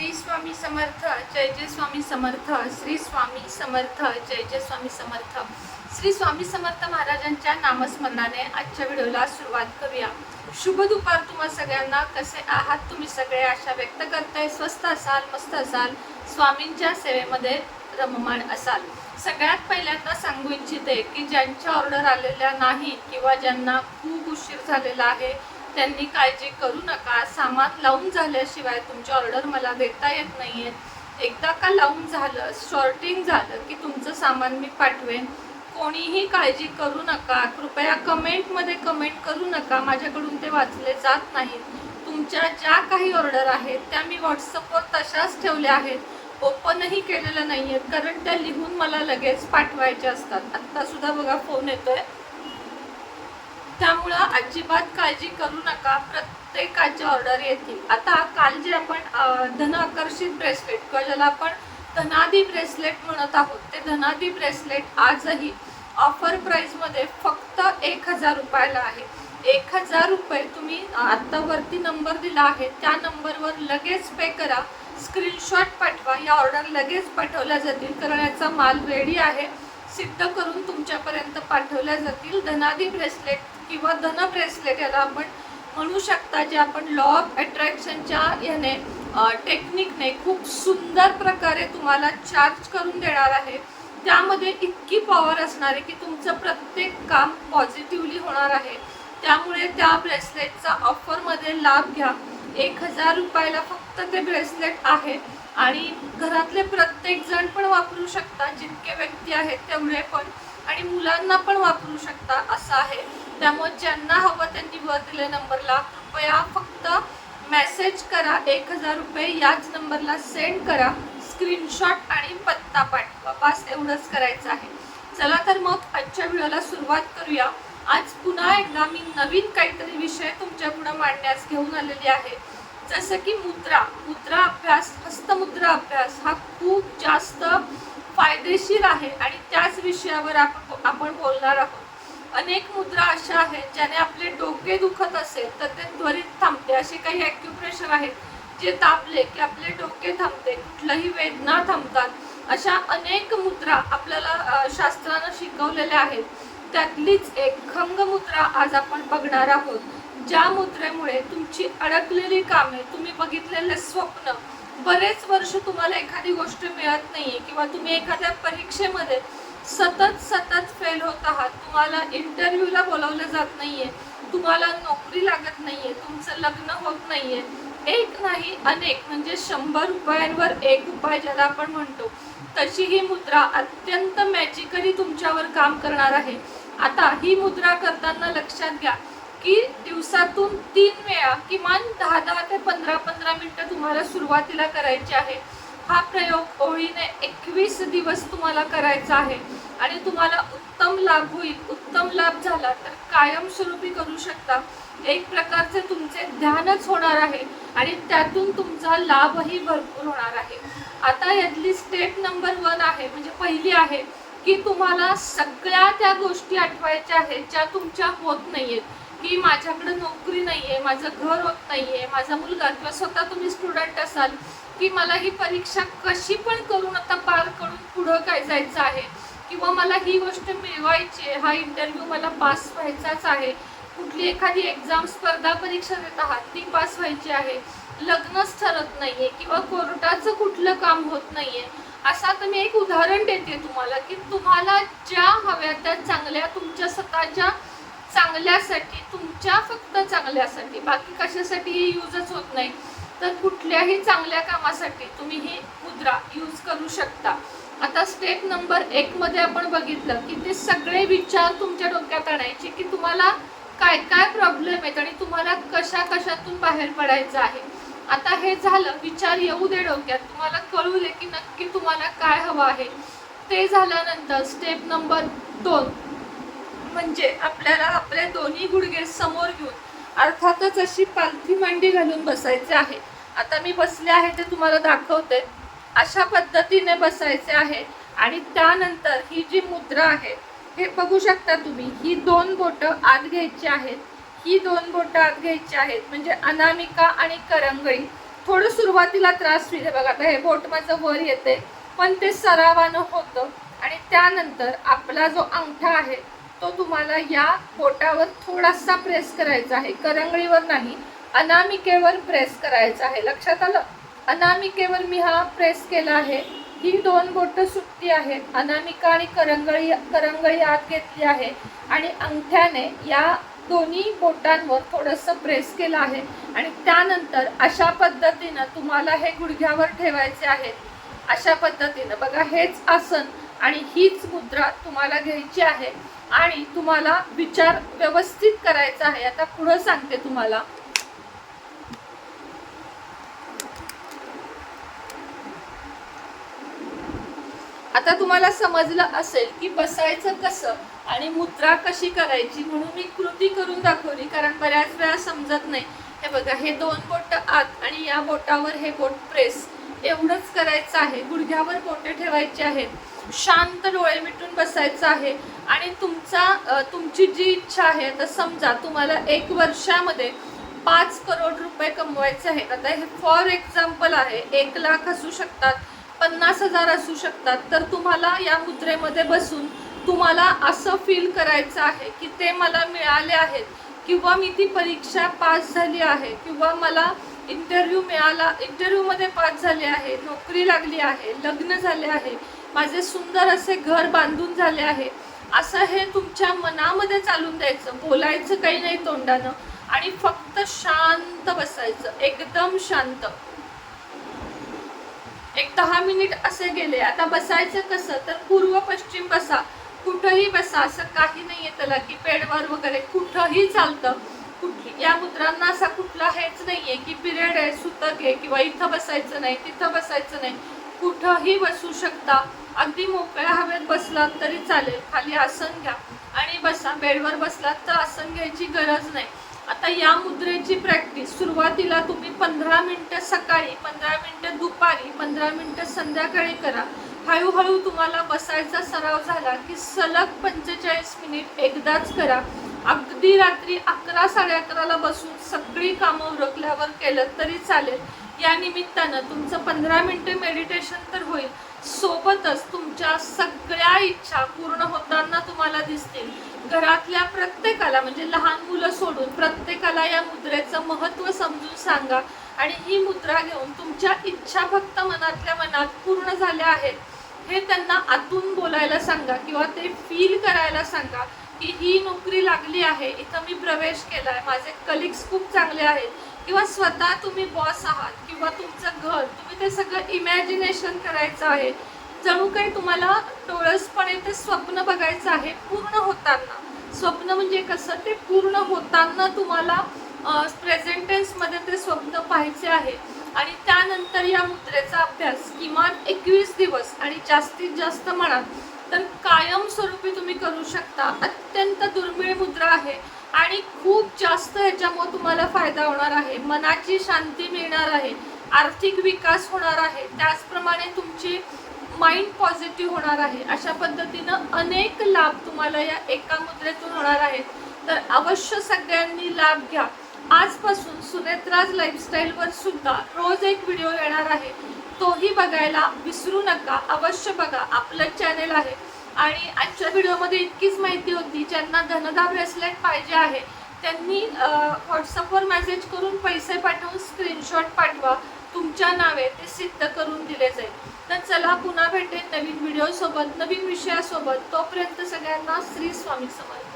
श्री स्वामी समर्थ जय जय स्वामी समर्थ श्री स्वामी समर्थ जय जय स्वामी समर्थ. श्री स्वामी समर्थ महाराजांच्या नामस्मरणाने आजच्या व्हिडिओला सुरुवात करूया. शुभ दुपार तुम्हा सगळ्यांना. कसे आहात तुम्ही सगळे? आशा व्यक्त करताय. स्वस्त असाल मस्त असाल. स्वामींच्या सेवेमध्ये रममाण असाल. सगळ्यात पहिल्यांदा सांगू इच्छिते की ज्यांच्या ऑर्डर आलेल्या नाही किंवा ज्यांना खूप उशीर झालेला आहे त्यांनी काळजी करू नका. सामान लावून झाल्याशिवाय तुमची ऑर्डर मला देता येत नाही आहे एकदा का लावून झालं शॉर्टिंग झालं की तुमचं सामान मी पाठवेन. कोणीही काळजी करू नका. कृपया कमेंटमध्ये कमेंट करू नका. माझ्याकडून ते वाचले जात नाहीत. तुमच्या ज्या काही ऑर्डर आहेत त्या मी व्हॉट्सअपवर तशाच ठेवल्या आहेत. ओपनही केलेल्या नाही आहेत कारण त्या लिहून मला लगेच पाठवायच्या असतात. आत्तासुद्धा बघा फोन येतो आहे त्यामुळं अजिबात काळजी करू नका. प्रत्येकाच्या ऑर्डर येतील आता काल जे आपण धन आकर्षित ब्रेसलेट किंवा ज्याला आपण धनादी ब्रेसलेट म्हणत आहोत ते धनादी ब्रेसलेट आजही ऑफर प्राईजमध्ये फक्त एक हजार रुपयाला आहे. एक हजार रुपये तुम्ही आत्तावरती आत्ता वरती नंबर दिला आहे त्या नंबरवर लगेच पे करा. स्क्रीनशॉट पाठवा. या ऑर्डर लगेच पाठवल्या जातील कारण याचा माल रेडी आहे. सिद्ध करून तुमच्यापर्यंत पाठवल्या जातील. धनादी ब्रेसलेट किंवा धन ब्रेसलेट याला आपण म्हणू शकता जे आपण लॉ ऑफ अट्रॅक्शनच्या याने टेक्निकने खूप सुंदर प्रकारे तुम्हाला चार्ज करून देणार आहे. त्यामध्ये इतकी पॉवर असणार आहे की तुमचं प्रत्येक काम पॉझिटिव्हली होणार आहे. त्यामुळे त्या ब्रेसलेटचा ऑफरमध्ये लाभ घ्या. एक हजार रुपयाला फक्त ते ब्रेसलेट आहे आणि घरातले प्रत्येक जण पण वापरू शकता. जितके व्यक्ती आहेत तेवढे पण. आणि मुलांना पण वापरू शकता. असं आहे. त्यामुळे ज्यांना हवं त्यांनी वर दिलेल्या नंबरला कृपया फक्त मेसेज करा. एक हजार रुपये याच नंबरला सेंड करा. स्क्रीनशॉट आणि पत्ता पाठवा. बस एवढंच करायचं आहे. चला तर मग आजच्या व्हिडिओला सुरुवात करूया. आज पुन्हा एकदा मी नवीन काहीतरी विषय तुमच्यापुढे मांडण्यास घेऊन आलेली आहे. जसं की मुद्रा. मुद्रा अभ्यास हस्तमुद्रा अभ्यास हा खूप जास्त फायदेशीर आहे. आणि त्याच विषयावर आपण आपण बोलणार आहोत. अनेक मुद्रा अशा आहेत ज्याने आपले डोके दुखत असेल तर ते त्वरित थांबते. असे काही ॲक्युप्रेशर आहेत जे दाबले की आपले डोके थांबते कुठल्याही वेदना थांबतात. अशा अनेक मुद्रा आपल्याला शास्त्रानं शिकवलेल्या आहेत. त्यातलीच एक खंग मुद्रा आज आपण बघणार आहोत. ज्या मुद्रेमुळे तुमची अडकलेली कामे तुम्ही बघितलेले स्वप्न बरेच वर्ष तुम्हाला एखादी गोष्ट मिळत नाहीये किंवा तुम्ही एखाद्या परीक्षेमध्ये सतत सतत फेल होता तुम्हाला इंटरव्ह्यूला बोलवलं जात नाहीये. तुम्हाला नोकरी लागत नाहीये. तुमचं लग्न होत नाहीये. एक नाही अनेक. म्हणजे शंभर रुपयांवर एक उपाय ज्याला आपण म्हणतो तशी ही मुद्रा अत्यंत मॅजिकली तुमच्यावर काम करणार आहे. आता ही मुद्रा करताना लक्षात घ्या की दिवसातून तीन वेळा किमान दहा दहा ते पंधरा पंधरा मिनिटं तुम्हाला सुरुवातीला करायची आहे. हा प्रयोग ओळीने एकवीस दिवस तुम्हाला करायचा आहे. आणि तुम्हाला उत्तम लाभ होईल. उत्तम लाभ झाला तर कायमस्वरूपी करू शकता. एक प्रकारचे तुमचे ध्यानच होणार आहे आणि त्यातून तुमचा लाभही भरपूर होणार आहे. आता यातली स्टेप नंबर वन आहे म्हणजे पहिली आहे की तुम्हाला सगळ्या त्या गोष्टी आठवायच्या आहेत ज्या तुमच्या होत नाही आहेत की माझ्याकडे नोकरी नाही आहे माझं घर होत नाही आहे माझा मुलगा किंवा स्वतः तुम्ही स्टुडंट असाल की मला ही परीक्षा कशी पण करून आता पार करून पुढं काय जायचं आहे? किंवा मला ही गोष्ट मिळवायची आहे हा इंटरव्ह्यू मला पास व्हायचाच आहे. कुठली एखादी एक्झाम स्पर्धा परीक्षा देत आहात ती पास व्हायची आहे. लग्नच ठरत नाही आहे किंवा कोर्टाचं कुठलं काम होत नाहीये. असा तर मी एक उदाहरण देते तुम्हाला की तुम्हाला ज्या हव्या त्या चांगल्या तुमच्या स्वतःच्या चांगल्यासाठी तुमच्या फक्त चांगल्यासाठी बाकी कशासाठी ही यूजच होत नाही. तर कुठल्याही चांगल्या कामासाठी तुम्ही ही मुद्रा यूज करू शकता. आता स्टेप नंबर एक मध्ये आपण बघितलं की ते सगळे विचार तुमच्या डोक्यात आणायचे की तुम्हाला काय काय प्रॉब्लेम आहेत आणि तुम्हाला कशा कशातून बाहेर पडायचं आहे. आता हे झालं विचार येऊ दे डोक्यात. तुम्हाला कळू दे की नक्की तुम्हाला काय हवं आहे. ते झाल्यानंतर स्टेप नंबर दोन. म्हणजे आपल्याला आपले दोन्ही गुडघे समोर घेऊन अर्थातच अशी पालथी मांडी घालून बसायचे आहे. आता मी बसले आहे ते तुम्हाला दाखवते. अशा पद्धतीने बसायचे आहे आणि त्यानंतर ही जी मुद्रा आहे हे बघू शकता तुम्ही ही दोन बोटं आत घ्यायची आहेत. ही दोन बोटं आत घ्यायची आहेत म्हणजे अनामिका आणि करंगळी. थोडं सुरुवातीला त्रास होईल. बघा आता हे बोट माझं वर येते पण ते सरावानं होतं. आणि त्यानंतर आपला जो अंगठा आहे तो तुम्हाला या बोटावर थोडासा प्रेस करायचा आहे. करंगळीवर नाही अनामिकेवर प्रेस करायचा आहे. लक्षात आलं? अनामिकेवर मी हा प्रेस केला आहे. ही दोन बोटं सुट्टी आहेत. अनामिका आणि करंगळी करंगळी आत घेतली आहे आणि अंगठ्याने या दोन्ही बोटांवर थोडंसं प्रेस केलं आहे. आणि त्यानंतर अशा पद्धतीनं तुम्हाला हे गुडघ्यावर ठेवायचे आहेत. अशा पद्धतीनं. बघा हेच आसन आणि हीच मुद्रा तुम्हाला घ्यायची आहे. आणि तुम्हाला विचार व्यवस्थित करायचा आहे. आता पुढं सांगते तुम्हाला. आता तुम्हाला समजलं असेल की बसायचं कसं आणि मुद्रा कशी करायची म्हणून मी कृती करून दाखवली कारण बऱ्याच वेळा समजत नाही. हे बघा हे दोन बोट आत आणि या बोटावर हे बोट प्रेस. एवढंच करायचं आहे. गुडघ्यावर पोटे ठेवायचे आहेत. शांत डोळे मिटून बसायचं आहे. आणि तुमचा तुमची जी इच्छा आहे आता समजा तुम्हाला एक वर्षामध्ये पाच करोड रुपये कमवायचे आहेत. आता हे फॉर एक्झाम्पल आहे एक लाख असू शकतात पन्नास हजार असू शकतात. तर तुम्हाला या मुद्रेमध्ये बसून तुम्हाला असं फील करायचं आहे की ते मला मिळाले आहेत. किंवा मी ती परीक्षा पास झाली आहे. किंवा मला इंटरव्ह्यू मिळाला. इंटरव्ह्यूमध्ये पास झाले आहे नोकरी लागली आहे लग्न झाले आहे माझे सुंदर असे घर बांधून झाले आहे. असं हे तुमच्या मनामध्ये चालून द्यायचं बोलायचं काही नाही तोंडानं. आणि फक्त शांत बसायचं एकदम शांत. एक दहा मिनिट असे गेले. आता बसायचं कसं? तर पूर्व पश्चिम बसा. कुठंही बसा. असं काही नाहीये त्याला की पेडवर वगैरे. कुठंही चालतं. कुठली या मुद्रांना असा कुठला हेच नाहीये की पिरियड आहे सुतक आहे किंवा इथं बसायचं नाही तिथं बसायचं नाही. कुठंही बसू शकता. अगदी मोकळ्या हवेत बसलात तरी चालेल. खाली आसन घ्या आणि बसा. बेडवर बसलात तर आसन घ्यायची गरज नाही. आता या मुद्रेची प्रॅक्टिस सुरुवातीला तुम्ही पंधरा मिनटं सकाळी पंधरा मिनटं दुपारी पंधरा मिनटं संध्याकाळी करा. हळूहळू तुम्हाला बसायचा सराव झाला की सलग पंचेचाळीस मिनिट एकदाच करा. अगदी रात्री अकरा साडे अकराला बसून सगळी कामं उरकल्यावर केलं तरी चालेल. या निमित्तानं तुमचं पंधरा मिनिटं मेडिटेशन तर होईल. सोबतच तुमच्या सगळ्या इच्छा पूर्ण होताना तुम्हाला दिसतील. घरातल्या प्रत्येकाला म्हणजे लहान मुलं सोडून प्रत्येकाला या मुद्रेचं महत्त्व समजून सांगा. आणि ही मुद्रा घेऊन तुमच्या इच्छा फक्त मनातल्या मनात पूर्ण झाल्या आहेत. हे त्यांना आतून बोलायला सांगा किंवा ते फील करायला सांगा की ही नोकरी लागली आहे इथं मी प्रवेश केला आहे माझे कलिग्स खूप चांगले आहेत. किंवा स्वतः तुम्ही बॉस आहात किंवा तुमचं घर तुम्ही ते सगळं इमॅजिनेशन करायचं आहे. जणू काही तुम्हाला डोळसपणे ते स्वप्न बघायचं आहे पूर्ण होताना. स्वप्न म्हणजे कसं? ते पूर्ण होताना तुम्हाला प्रेझेंटेन्समध्ये ते स्वप्न पाहायचे आहे. आणि त्यानंतर या मुद्रेचा अभ्यास किमान एकवीस दिवस आणि जास्तीत जास्त म्हणा तर कायमस्वरूपी तुम्ही करू शकता. अत्यंत दुर्मिळ मुद्रा आहे आणि खूप जास्त याच्यामुळे तुम्हाला फायदा होणार आहे. मनाची शांती मिळणार आहे. आर्थिक विकास होणार आहे. त्याचप्रमाणे तुमची माइंड पॉझिटिव्ह होणार आहे. अशा पद्धतीनं अनेक लाभ तुम्हाला या एका मुद्रेतून होणार आहेत. तर अवश्य सगळ्यांनी लाभ घ्या. आजपासून सुनेत्राज लाईफस्टाईलवर सुद्धा रोज एक व्हिडिओ येणार आहे. तोही बघायला विसरू नका. अवश्य बघा. आपलं चॅनेल आहे. आणि आजच्या व्हिडिओमध्ये इतकीच माहिती होती ज्यांना धनदा ब्रेसलेट पाहिजे आहे त्यांनी व्हॉट्सअपवर मेसेज करून पैसे पाठवून स्क्रीनशॉट पाठवा. तुमच्या नावे ते सिद्ध करून दिले जाईल. तर चला पुन्हा भेटेन नवीन व्हिडिओसोबत नवीन विषयासोबत. तोपर्यंत सगळ्यांना श्री स्वामी समर्थ.